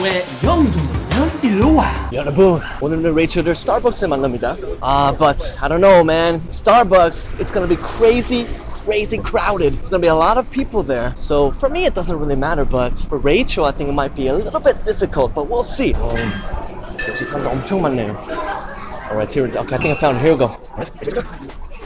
레이첼의 영동이면 일로 와. 여러분 오늘은 레이첼을 스타벅스에 만납니다 아 but I don't know man Starbucks it's gonna be crazy crazy crowded it's gonna be a lot of people there so for me it doesn't really matter but for Rachel I think it might be a little bit difficult but we'll see 어, 역시 사람들 엄청 많네요 Alright here okay I think I found it here we go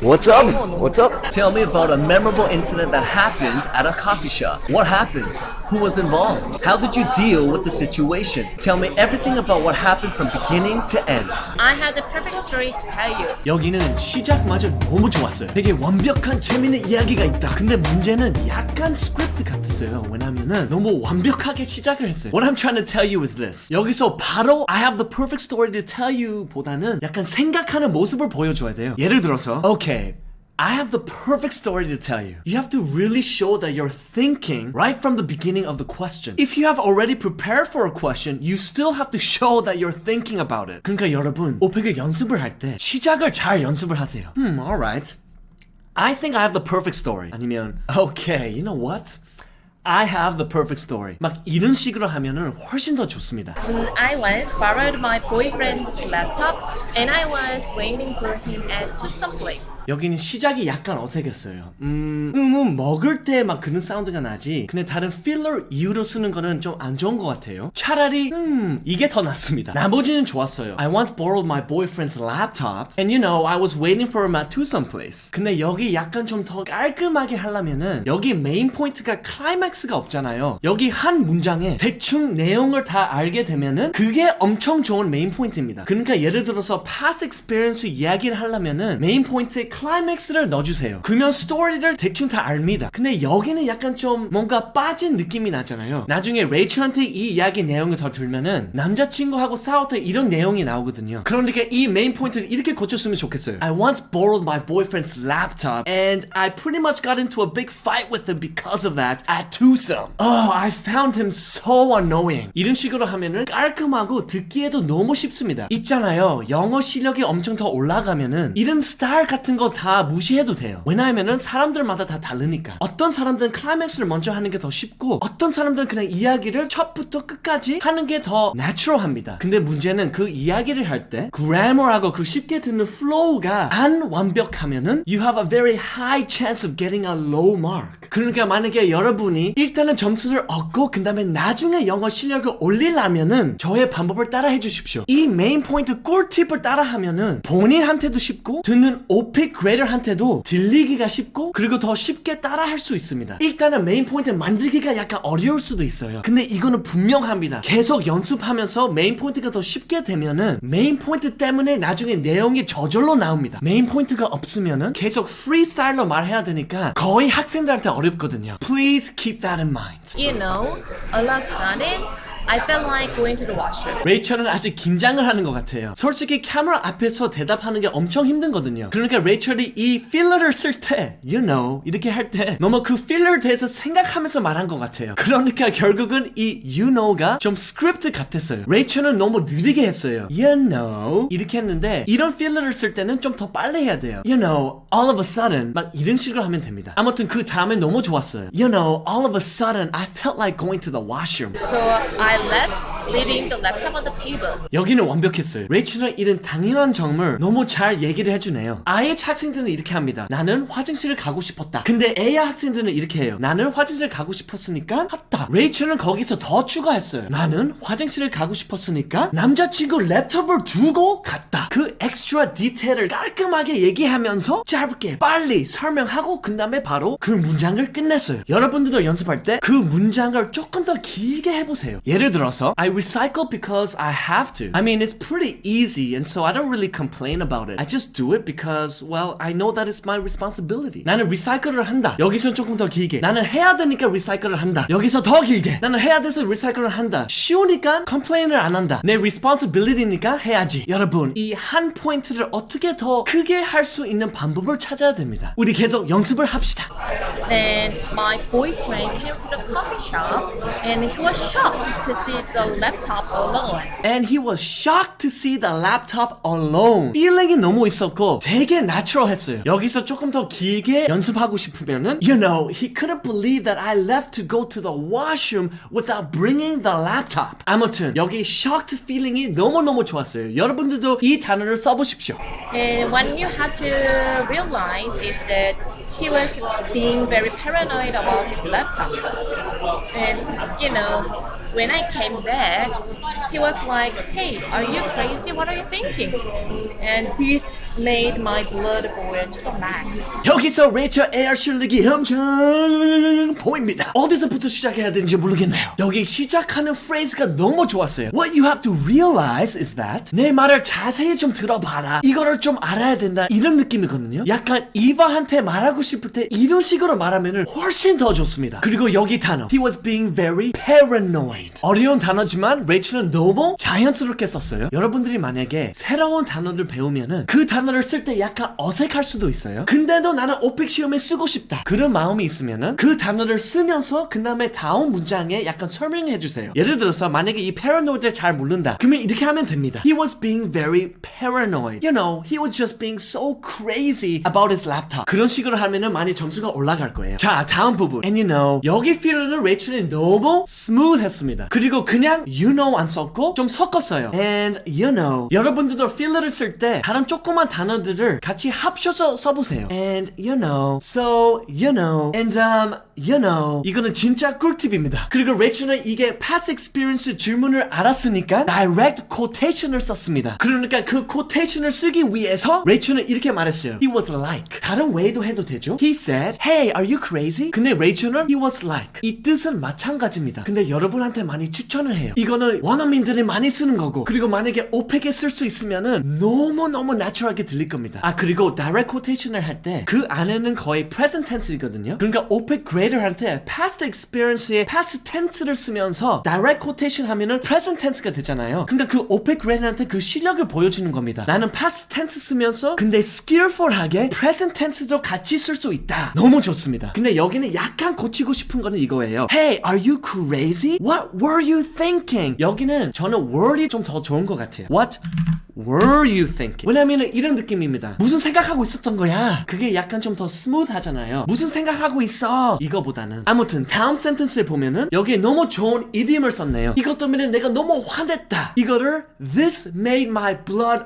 What's up? What's up? Tell me about a memorable incident that happened at a coffee shop. What happened? Who was involved? How did you deal with the situation? Tell me everything about what happened from beginning to end. I have the perfect story to tell you. 여기는 시작마저 너무 좋았어요. 되게 완벽한 재밌는 이야기가 있다. 근데 문제는 약간 스크립트 같았어요. 왜냐면은 너무 완벽하게 시작을 했어요. What I'm trying to tell you is this. 여기서 바로 I have the perfect story to tell you 보다는 약간 생각하는 모습을 보여줘야 돼요. 예를 들어서 Okay. I have the perfect story to tell you. You have to really show that you're thinking right from the beginning of the question. If you have already prepared for a question, you still have to show that you're thinking about it. 그러니까 여러분, 오펙을 연습을 할 때 시작을 잘 연습을 하세요. Hmm, alright. I think I have the perfect story. 아니면, okay, you know what? I have the perfect story. 막 이런 식으로 하면은 훨씬 더 좋습니다. Mm, I once borrowed my boyfriend's laptop and I was waiting for him at just some place. 여기는 시작이 약간 어색했어요. 음, 음은 먹을 때 막 그런 사운드가 나지. 근데 다른 필러 이유로 쓰는 거는 좀 안 좋은 것 같아요. 차라리 음 이게 더 낫습니다. 나머지는 좋았어요. I once borrowed my boyfriend's laptop and you know I was waiting for him at to some place. 근데 여기 약간 좀 더 깔끔하게 하려면은 여기 메인 포인트가 클라이맥스 가 없잖아요. 여기 한 문장에 대충 내용을 다 알게 되면은 그게 엄청 좋은 메인 포인트입니다. 그러니까 예를 들어서 past experience 이야기를 하려면은 메인 포인트에 클라이맥스를 넣어주세요. 그러면 스토리를 대충 다 압니다. 근데 여기는 약간 좀 뭔가 빠진 느낌이 나잖아요. 나중에 레이첼한테 이 이야기 내용을 더 들면은 남자친구하고 싸울 때 이런 내용이 나오거든요. 그러니까 이 메인 포인트를 이렇게 고쳤으면 좋겠어요. I once borrowed my boyfriend's laptop and I pretty much got into a big fight with him because of that at Twosome. Oh, I found him so annoying. 이런 식으로 하면은 깔끔하고 듣기에도 너무 쉽습니다. 있잖아요. 영어 실력이 엄청 더 올라가면은 이런 스타일 같은 거 다 무시해도 돼요. 왜냐하면은 사람들마다 다 다르니까. 어떤 사람들은 클라이맥스를 먼저 하는 게 더 쉽고 어떤 사람들은 그냥 이야기를 첫부터 끝까지 하는 게 더 내추럴합니다. 근데 문제는 그 이야기를 할때 그래머하고 그 쉽게 듣는 플로우가 안 완벽하면은 you have a very high chance of getting a low mark. 그러니까 만약에 여러분이 일단은 점수를 얻고 그 다음에 나중에 영어 실력을 올리려면은 저의 방법을 따라 해주십시오. 이 메인 포인트 꿀팁을 따라 하면은 본인한테도 쉽고 듣는 오픽 그레이더한테도 들리기가 쉽고 그리고 더 쉽게 따라 할 수 있습니다. 일단은 메인 포인트 만들기가 약간 어려울 수도 있어요. 근데 이거는 분명합니다. 계속 연습하면서 메인 포인트가 더 쉽게 되면은 메인 포인트 때문에 나중에 내용이 저절로 나옵니다. 메인 포인트가 없으면은 계속 프리스타일로 말해야 되니까 거의 학생들한테 어렵거든요. Please keep that in mind. You know, all of a sudden, I felt like going to the washroom. 레이첼은 아직 긴장을 하는 것 같아요. 솔직히 카메라 앞에서 대답하는 게 엄청 힘들거든요. 그러니까 레이첼이 이 필러를 쓸 때, you know, 이렇게 할 때 너무 그 필러에 대해서 생각하면서 말한 것 같아요. 그러니까 결국은 이 you know가 좀 스크립트 같았어요. 레이첼은 너무 느리게 했어요. You know, 이렇게 했는데 이런 필러를 쓸 때는 좀 더 빨리 해야 돼요. You know, all of a sudden 막 이런 식으로 하면 됩니다. 아무튼 그 다음에 너무 좋았어요. You know, all of a sudden I felt like going to the washroom. So I left, leaving the laptop on the table. 여기는 완벽했어요. 레이첼은 이런 당연한 점을 너무 잘 얘기를 해주네요. 아예 학생들은 이렇게 합니다. 나는 화장실을 가고 싶었다. 근데 A야 학생들은 이렇게 해요. 나는 화장실 가고 싶었으니까 갔다. 레이첼은 거기서 더 추가했어요. 나는 화장실을 가고 싶었으니까 남자친구 랩톱을 두고 갔다. 그 엑스트라 디테일을 깔끔하게 얘기하면서 짧게 빨리 설명하고 그 다음에 바로 그 문장을 끝냈어요. 여러분들도 연습할 때 그 문장을 조금 더 길게 해보세요. 예를 들어서 I recycle because I have to. I mean it's pretty easy and so I don't really complain about it. I just do it because well I know that it's my responsibility. 나는 리사이클을 한다. 여기서는 조금 더 길게. 나는 해야 되니까 리사이클을 한다. 여기서 더 길게. 나는 해야 돼서 리사이클을 한다. 쉬우니까 컴플레인을 안 한다. 내 responsibility니까 해야지. 여러분 이 한 포인트를 어떻게 더 크게 할 수 있는 방법을 찾아야 됩니다. 우리 계속 연습을 합시다. Then my boyfriend came to the coffee shop and he was shocked to see the laptop alone. And he was shocked to see the laptop alone. feeling이 너무 있었고 되게 natural했어요. 여기서 조금 더 길게 연습하고 싶으면은 You know, he couldn't believe that I left to go to the washroom without bringing the laptop. 아무튼 여기 shocked feeling이 너무너무 좋았어요. 여러분들도 이 단어를 써보십시오. And what you have to realize is that he was being very paranoid about his laptop. And you know, when I came back, he was like, "Hey, are you crazy? What are you thinking?" And this made my blood boil to the max. 여기서 레이첼 에어 실력이 엄청 보입니다. 어디서부터 시작해야 되는지 모르겠네요. 여기 시작하는 프레이즈가 너무 좋았어요. What you have to realize is that 내 말을 자세히 좀 들어봐라. 이거를 좀 알아야 된다. 이런 느낌이거든요. 약간 이바한테 말하고 싶을 때 이런 식으로 말하면 훨씬 더 좋습니다. 그리고 여기 단어 He was being very paranoid. 어려운 단어지만 레이첼은 너무 자연스럽게 썼어요. 여러분들이 만약에 새로운 단어를 배우면은 그 단어를 쓸 때 약간 어색할 수도 있어요. 근데도 나는 오픽 시험에 쓰고 싶다. 그런 마음이 있으면은 그 단어를 쓰면서 그 다음에 다음 문장에 약간 설명해 주세요. 예를 들어서 만약에 이 paranoid를 잘 모른다. 그러면 이렇게 하면 됩니다. He was being very paranoid. You know, he was just being so crazy about his laptop. 그런 식으로 하면은 많이 점수가 올라갈 거예요. 자, 다음 부분. And you know, 여기 필러는 레이첼이 너무 스무드했습니다. 그리고 그냥 you know 안 썼고 좀 섞었어요. And you know, 여러분들도 필러를 쓸때 다른 조그만 단어들을 같이 합쳐서 써보세요. And you know, so you know, and um, you know. 이거는 진짜 꿀팁입니다. 그리고 레이첼은 이게 past experience 질문을 알았으니까 direct quotation을 썼습니다. 그러니까 그 quotation을 쓰기 위해서 레이첼은 이렇게 말했어요. He was like. 다른 웨이도 해도 되죠? He said, Hey, are you crazy? 근데 레이첼은 he was like. 이 뜻은 마찬가지입니다. 근데 여러분한테 많이 추천을 해요. 이거는 원어민들이 많이 쓰는 거고 그리고 만약에 오펙에 쓸 수 있으면은 너무너무 내추럴하게 들릴 겁니다. 아 그리고 direct quotation을 할 때 그 안에는 거의 present tense이거든요. 그러니까 오펙 grader한테 past experience의 past tense를 쓰면서 direct quotation 하면은 present tense가 되잖아요. 그러니까 그 오펙 grader한테 그 실력을 보여주는 겁니다. 나는 past tense 쓰면서 근데 skillful하게 present tense도 같이 쓸 수 있다. 너무 좋습니다. 근데 여기는 약간 고치고 싶은 거는 이거예요. Hey, are you crazy? What were you thinking? 여기는 저는 word이 좀 더 좋은 것 같아요. What were you thinking? 왜냐면은 이런 느낌입니다. 무슨 생각하고 있었던 거야? 그게 약간 좀 더 스무드하잖아요. 무슨 생각하고 있어? 이거보다는 아무튼 다음 센텐스를 보면은 여기에 너무 좋은 이디엄을 썼네요. 이것 때문에 내가 너무 화냈다. 이거를 This made my blood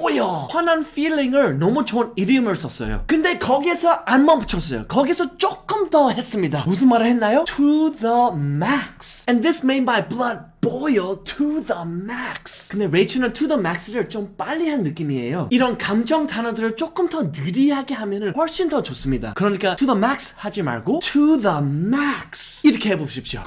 boil. 화난 feeling을 너무 좋은 이디엄을 썼어요. 근데 거기에서 안 멈췄어요. 거기서 조금 더 했습니다. 무슨 말을 했나요? To the max. And this made my blood boil to the max. 근데 레이첼은 to the max를 좀 빨리 한 느낌이에요. 이런 감정 단어들을 조금 더 느리하게 하면은 훨씬 더 좋습니다. 그러니까 to the max 하지 말고 to the max 이렇게 해보십시오.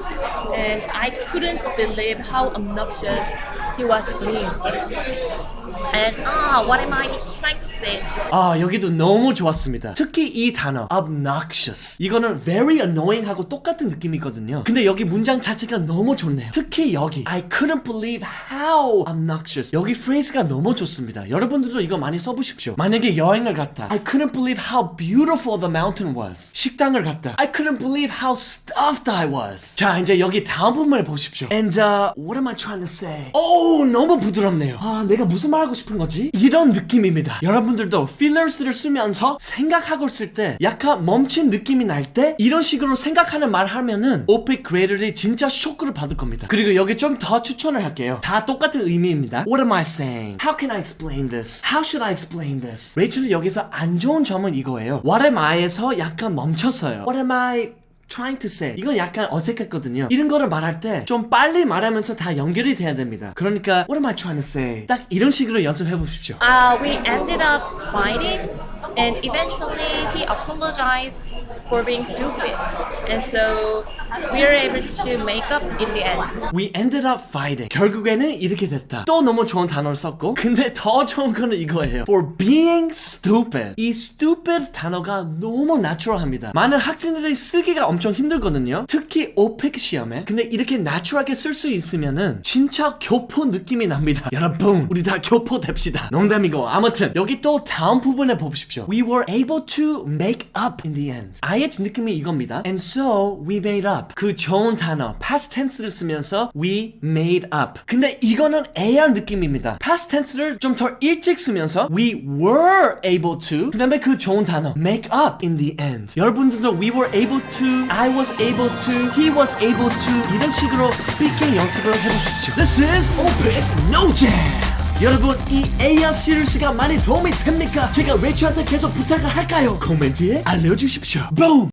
And I couldn't believe how obnoxious he was being. And ah, what am I trying to say? 아 여기도 너무 좋았습니다. 특히 이 단어 obnoxious 이거는 very annoying 하고 똑같은 느낌이거든요. 근데 여기 문장 자체가 너무 좋네요. 특히 여기 I couldn't believe how obnoxious 여기 프레이즈가 너무 좋습니다. 여러분들도 이거 많이 써보십시오. 만약에 여행을 갔다 I couldn't believe how beautiful the mountain was 식당을 갔다 I couldn't believe how stuffed I was 자 이제 여기 다음 부분을 보십시오. And uh, what am I trying to say? 오 너무 부드럽네요. 아 내가 무슨 말 하고 싶은 거지? 이런 느낌입니다. 여러분들도 필러스를 쓰면서 생각하고 있을 때 약간 멈춘 느낌이 날 때 이런 식으로 생각하는 말 하면은 오픽 그레이들이 진짜 쇼크를 받을 겁니다. 그리고 여기 좀 더 추천을 할게요. 다 똑같은 의미입니다. What am I saying? How can I explain this? How should I explain this? 레이첼이 여기서 안 좋은 점은 이거예요. What am I에서 약간 멈췄어요. What am I trying to say 이건 약간 어색했거든요 이런 거를 말할 때 좀 빨리 말하면서 다 연결이 돼야 됩니다 그러니까 what am I trying to say 딱 이런 식으로 연습해 보십시오 Uh, we ended up fighting, and eventually he apologized for being stupid. And so we were able to make up in the end. We ended up fighting. 결국에는 이렇게 됐다. 또 너무 좋은 단어를 썼고 근데 더 좋은 거는 이거예요. For being stupid. 이 stupid 단어가 너무 natural합니다. 많은 학생들이 쓰기가 엄청 힘들거든요. 특히 오펙 시험에. 근데 이렇게 natural하게 쓸 수 있으면은 진짜 교포 느낌이 납니다. 여러분 우리 다 교포 됩시다. 농담이고. 아무튼 여기 또 다음 부분에 보십시오. We were able to make up in the end. 아예 느낌이 이겁니다. And so we made up up 그 좋은 단어 past tense를 쓰면서 we made up 근데 이거는 AR 느낌입니다 past tense를 좀 더 일찍 쓰면서 we were able to 그 다음에 그 좋은 단어 make up in the end 여러분들도 we were able to I was able to he was able to 이런 식으로 스피킹 연습을 해보시죠 This is OPIC No Jam 여러분 이 AR 시리즈가 많이 도움이 됩니까? 제가 레이첼한테 계속 부탁을 할까요? 코멘트에 알려주십시오. 붐!